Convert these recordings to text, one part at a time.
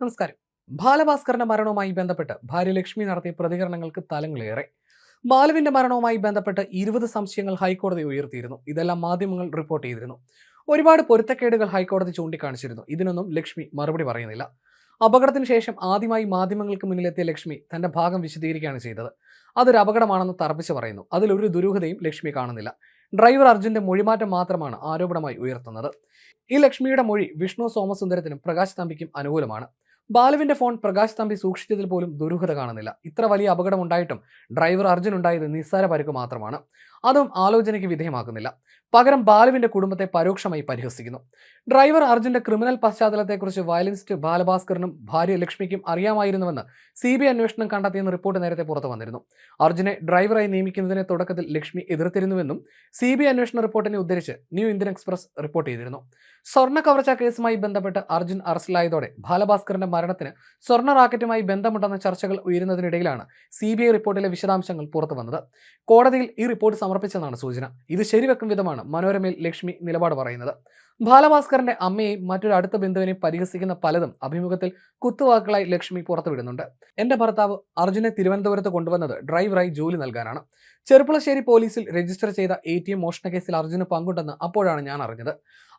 നമസ്കാരം. ബാലഭാസ്കറിന്റെ മരണവുമായി ബന്ധപ്പെട്ട് ഭാര്യ ലക്ഷ്മി നടത്തിയ പ്രതികരണങ്ങൾക്ക് തലങ്ങളേറെ. ബാലുവിന്റെ മരണവുമായി ബന്ധപ്പെട്ട് ഇരുപത് സംശയങ്ങൾ ഹൈക്കോടതി ഉയർത്തിയിരുന്നു. ഇതെല്ലാം മാധ്യമങ്ങൾ റിപ്പോർട്ട് ചെയ്തിരുന്നു. ഒരുപാട് പൊരുത്തക്കേടുകൾ ഹൈക്കോടതി ചൂണ്ടിക്കാണിച്ചിരുന്നു. ഇതിനൊന്നും ലക്ഷ്മി മറുപടി പറയുന്നില്ല. അപകടത്തിന് ശേഷം ആദ്യമായി മാധ്യമങ്ങൾക്ക് മുന്നിലെത്തിയ ലക്ഷ്മി തന്റെ ഭാഗം വിശദീകരിക്കുകയാണ് ചെയ്തത്. അതൊരു അപകടമാണെന്ന് തറപ്പിച്ച് പറയുന്നു. അതിലൊരു ദുരൂഹതയും ലക്ഷ്മി കാണുന്നില്ല. ഡ്രൈവർ അർജുന്റെ മൊഴിമാറ്റം മാത്രമാണ് ആരോപണമായി ഉയർത്തുന്നത്. ഈ ലക്ഷ്മിയുടെ മൊഴി വിഷ്ണു സോമസുന്ദരത്തിനും പ്രകാശ് തമ്പിക്കും അനുകൂലമാണ്. ബാലുവിന്റെ ഫോൺ പ്രകാശ് തമ്പി സൂക്ഷിച്ചതിൽ പോലും ദുരൂഹത കാണുന്നില്ല. ഇത്ര വലിയ അപകടം ഉണ്ടായിട്ടും ഡ്രൈവർ അർജുൻ ഉണ്ടായത് നിസ്സാര പരുക്ക് മാത്രമാണ്. അതും ആലോചനയ്ക്ക് വിധേയമാക്കുന്നില്ല. പകരം ബാലുവിന്റെ കുടുംബത്തെ പരോക്ഷമായി പരിഹസിക്കുന്നു. ഡ്രൈവർ അർജുന്റെ ക്രിമിനൽ പശ്ചാത്തലത്തെക്കുറിച്ച് വയലിനിസ്റ്റ് ബാലഭാസ്കറിനും ഭാര്യ ലക്ഷ്മിക്കും അറിയാമായിരുന്നുവെന്ന് സി ബി ഐ അന്വേഷണം കണ്ടെത്തിയെന്ന് റിപ്പോർട്ട് നേരത്തെ പുറത്തു വന്നിരുന്നു. അർജുനെ ഡ്രൈവറായി നിയമിക്കുന്നതിനെ തുടക്കത്തിൽ ലക്ഷ്മി എതിർത്തിരുന്നുവെന്നും സി ബി ഐ അന്വേഷണ റിപ്പോർട്ടിനെ ഉദ്ധരിച്ച് ന്യൂ ഇന്ത്യൻ എക്സ്പ്രസ് റിപ്പോർട്ട് ചെയ്തിരുന്നു. സ്വർണ കവർച്ച കേസുമായി ബന്ധപ്പെട്ട് അർജുൻ അറസ്റ്റിലായതോടെ ബാലഭാസ്കറിന്റെ മരണത്തിന് സ്വർണ റാക്കറ്റുമായി ബന്ധമുണ്ടെന്ന ചർച്ചകൾ ഉയരുന്നതിനിടയിലാണ് സി ബി ഐ റിപ്പോർട്ടിലെ വിശദാംശങ്ങൾ പുറത്തു വന്നത്. കോടതിയിൽ ഈ റിപ്പോർട്ട് സമർപ്പിച്ചെന്നാണ് സൂചന. ഇത് ശരിവെക്കും വിധമാണ് മനോരമയിൽ ലക്ഷ്മി നിലപാട് പറയുന്നത്. ബാലഭാസ്കറിന്റെ അമ്മയെയും മറ്റൊരു അടുത്ത ബന്ധുവിനെയും പരിഹസിക്കുന്ന പലതും അഭിമുഖത്തിൽ കുത്തുവാക്കുകളായി ലക്ഷ്മി പുറത്തുവിടുന്നുണ്ട്. എന്റെ ഭർത്താവ് അർജുനെ തിരുവനന്തപുരത്ത് കൊണ്ടുവന്നത് ഡ്രൈവറായി ജോലി നൽകാനാണ്. ചെറുപ്പുളശ്ശേരി പോലീസിൽ രജിസ്റ്റർ ചെയ്ത എ ടി എം മോഷണ കേസിൽ അർജുന് പങ്കുണ്ടെന്ന് അപ്പോഴാണ് ഞാൻ അറിഞ്ഞത്.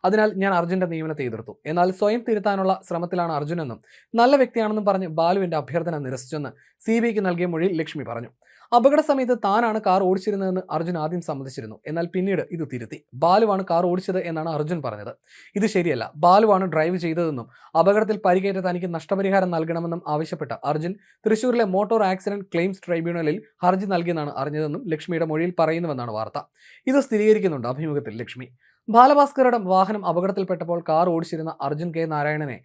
അതിനാൽ ഞാൻ അർജുന്റെ നിയമനത്തെ എതിർത്തു. എന്നാൽ സ്വയം തിരുത്താനുള്ള ശ്രമത്തിലാണ് അർജുനെന്നും നല്ല വ്യക്തിയാണെന്നും പറഞ്ഞ് ബാലുവിന്റെ അഭ്യർത്ഥന നിരസിച്ചെന്ന് സി ബി ഐക്ക് നൽകിയ മൊഴിയിൽ ലക്ഷ്മി പറഞ്ഞു. അപകട സമയത്ത് താനാണ് കാർ ഓടിച്ചിരുന്നതെന്ന് അർജുൻ ആദ്യം സമ്മതിച്ചിരുന്നു. എന്നാൽ പിന്നീട് ഇത് തിരുത്തി. ബാലുവാണ് കാർ ഓടിച്ചത് എന്നാണ് അർജുൻ പറഞ്ഞത്. ഇത് ശരിയല്ല. ബാലുവാണ് ഡ്രൈവ് ചെയ്തതെന്നും അപകടത്തിൽ പരിക്കേറ്റ തനിക്ക് നഷ്ടപരിഹാരം നൽകണമെന്നും ആവശ്യപ്പെട്ട അർജുൻ തൃശൂരിലെ മോട്ടോർ ആക്സിഡന്റ് ക്ലെയിംസ് ട്രൈബ്യൂണലിൽ ഹർജി നൽകിയെന്നാണ് അറിഞ്ഞതെന്നും ലക്ഷ്മിയുടെ മൊഴിയിൽ പറയുന്നുവെന്നാണ് വാർത്ത. ഇത് സ്ഥിരീകരിക്കുന്നുണ്ട് അഭിമുഖത്തിൽ ലക്ഷ്മി. ബാലഭാസ്കറുടെ വാഹനം അപകടത്തിൽപ്പെട്ടപ്പോൾ കാർ ഓടിച്ചിരുന്ന അർജുൻ കെ. നാരായണനെ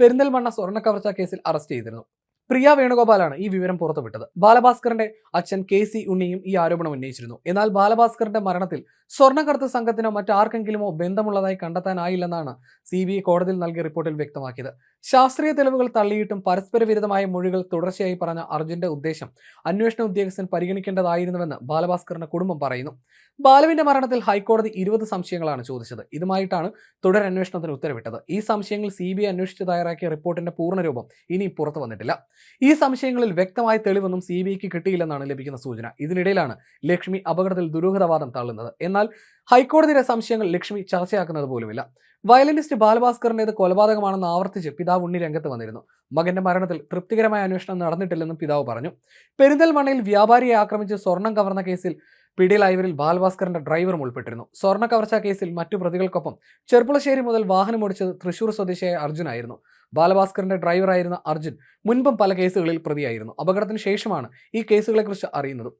പെരിന്തൽമണ്ണ സ്വർണ കവർച്ച കേസിൽ അറസ്റ്റ് ചെയ്തിരുന്നു. പ്രിയ വേണുഗോപാലാണ് ഈ വിവരം പുറത്തുവിട്ടത്. ബാലഭാസ്കറിന്റെ അച്ഛൻ കെ. സി. ഉണ്ണിയും ഈ ആരോപണം ഉന്നയിച്ചിരുന്നു. എന്നാൽ ബാലഭാസ്കറിന്റെ മരണത്തിൽ സ്വർണക്കടത്ത് സംഘത്തിനോ മറ്റാർക്കെങ്കിലുമോ ബന്ധമുള്ളതായി കണ്ടെത്താനായില്ലെന്നാണ് സി ബി ഐ കോടതിയിൽ നൽകിയ റിപ്പോർട്ടിൽ വ്യക്തമാക്കിയത്. ശാസ്ത്രീയ തെളിവുകൾ തള്ളിയിട്ടും പരസ്പര വിരുദ്ധമായ മൊഴികൾ തുടർച്ചയായി പറഞ്ഞ അർജുന്റെ ഉദ്ദേശം അന്വേഷണ ഉദ്യോഗസ്ഥൻ പരിഗണിക്കേണ്ടതായിരുന്നുവെന്ന് ബാലഭാസ്കറിന്റെ കുടുംബം പറയുന്നു. ബാലുവിന്റെ മരണത്തിൽ ഹൈക്കോടതി ഇരുപത് സംശയങ്ങളാണ് ചോദിച്ചത്. ഇതുമായിട്ടാണ് തുടരന്വേഷണത്തിന് ഉത്തരവിട്ടത്. ഈ സംശയങ്ങൾ സി ബി ഐ അന്വേഷിച്ച് തയ്യാറാക്കിയ റിപ്പോർട്ടിന്റെ പൂർണരൂപം ഇനി പുറത്തു വന്നിട്ടില്ല. ഈ സംശയങ്ങളിൽ വ്യക്തമായ തെളിവൊന്നും സി ബി ഐക്ക് കിട്ടിയില്ലെന്നാണ് ലഭിക്കുന്ന സൂചന. ഇതിനിടയിലാണ് ലക്ഷ്മി അപകടത്തിൽ ദുരൂഹതവാദം തള്ളുന്നത്. എന്നാൽ ഹൈക്കോടതിയുടെ സംശയങ്ങൾ ലക്ഷ്മി ചർച്ചയാക്കുന്നത് പോലുമില്ല. വയലിനിസ്റ്റ് ബാലഭാസ്കറിന്റേത് കൊലപാതകമാണെന്ന് ആവർത്തിച്ച് പിതാവ് ഉണ്ണി രംഗത്ത് വന്നിരുന്നു. മകന്റെ മരണത്തിൽ തൃപ്തികരമായ അന്വേഷണം നടന്നിട്ടില്ലെന്നും പിതാവ് പറഞ്ഞു. പെരിന്തൽമണ്ണയിൽ വ്യാപാരിയെ ആക്രമിച്ച് സ്വർണം കവർന്ന കേസിൽ പിടിയിലായവരിൽ ബാലഭാസ്കറിന്റെ ഡ്രൈവറും ഉൾപ്പെട്ടിരുന്നു. സ്വർണ കവർച്ചാ കേസിൽ മറ്റു പ്രതികൾക്കൊപ്പം ചെർപ്പുളശ്ശേരി മുതൽ വാഹനമോടിച്ചത് തൃശൂർ സ്വദേശിയായ അർജുനായിരുന്നു. ബാലഭാസ്കറിന്റെ ഡ്രൈവറായിരുന്ന അർജുൻ മുൻപും പല കേസുകളിൽ പ്രതിയായിരുന്നു. അപകടത്തിന് ശേഷമാണ് ഈ കേസുകളെക്കുറിച്ച് അറിയുന്നത്.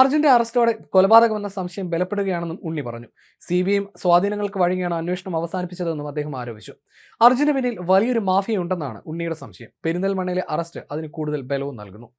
അർജുന്റെ അറസ്റ്റോടെ കൊലപാതകമെന്ന സംശയം ബലപ്പെടുകയാണെന്നും ഉണ്ണി പറഞ്ഞു. സി ബി ഐ സ്വാധീനങ്ങൾക്ക് വഴങ്ങിയാണ് അന്വേഷണം അവസാനിപ്പിച്ചതെന്നും അദ്ദേഹം ആരോപിച്ചു. അർജുന് പിന്നിൽ വലിയൊരു മാഫിയ ഉണ്ടെന്നാണ് ഉണ്ണിയുടെ സംശയം. പെരിന്തൽമണ്ണയിലെ അറസ്റ്റ് അതിന് കൂടുതൽ ബലവും നൽകുന്നു.